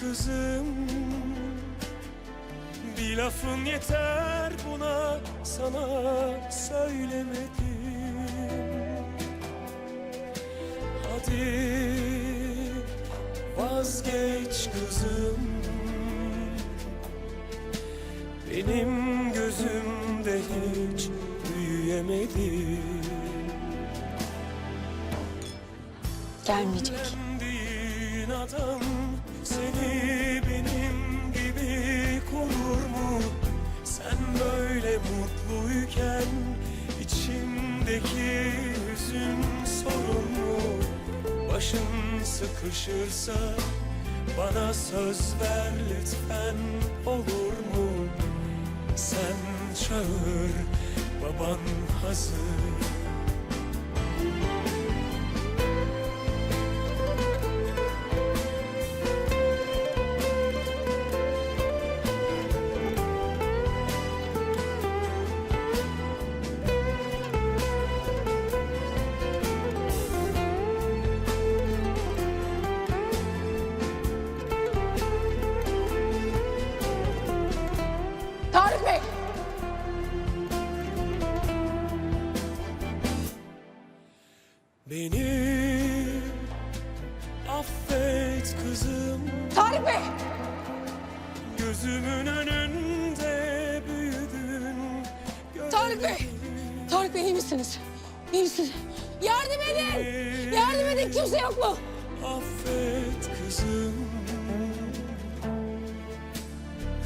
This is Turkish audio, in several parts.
kızım Bir lafın yeter buna sana söylemedim Hadi vazgeç kızım Benim gözümde hiç büyüyemedin Gelmeyecek. Adam seni mutluyken içimdeki hüzün sorun mu? Başın sıkışırsa bana söz ver lütfen olur mu? Sen çağır baban hazır affet kızım Tarık Bey! Gözümün önünde büyüdün Tarık Bey! Tarık Bey iyi misiniz? İyi misiniz? Yardım edin! Yardım edin kimse yok mu? Affet kızım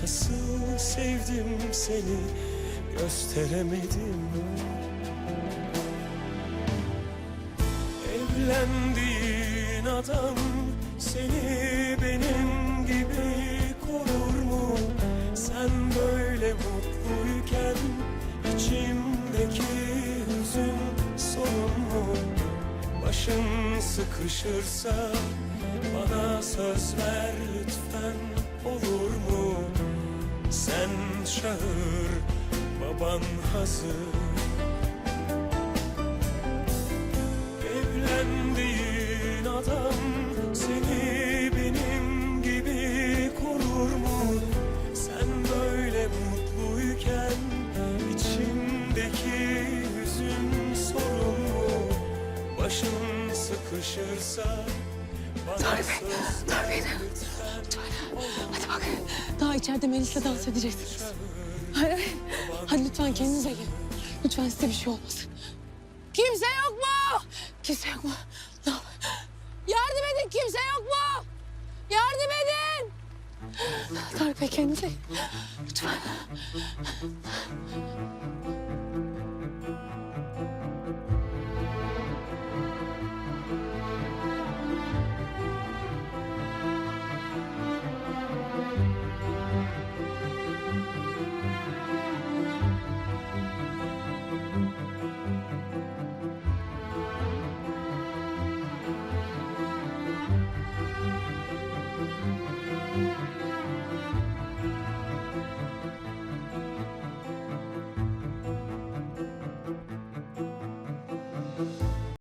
Nasıl sevdim seni gösteremedim Evlendiğin adam seni benim gibi korur mu? Sen böyle mutluyken içimdeki hüzün sorun mu? Başın sıkışırsa bana söz ver lütfen olur mu? Sen çağır baban hazır Evlendiğin adam seni benim gibi korur mu? Sen böyle mutluyken içimdeki hüzün sorun mu? Başın sıkışırsa bana Tarık Bey. Hadi bak. Daha içeride Melis'le dans edeceksiniz. Hayır, hayır. Hadi lütfen kendinize gelin. Lütfen size bir şey olmasın. Kimse yok mu? Kimse yok mu? Ne yap- Yardım edin kimse yok mu? Yardım edin. Tarık Bey kendinize. Lütfen.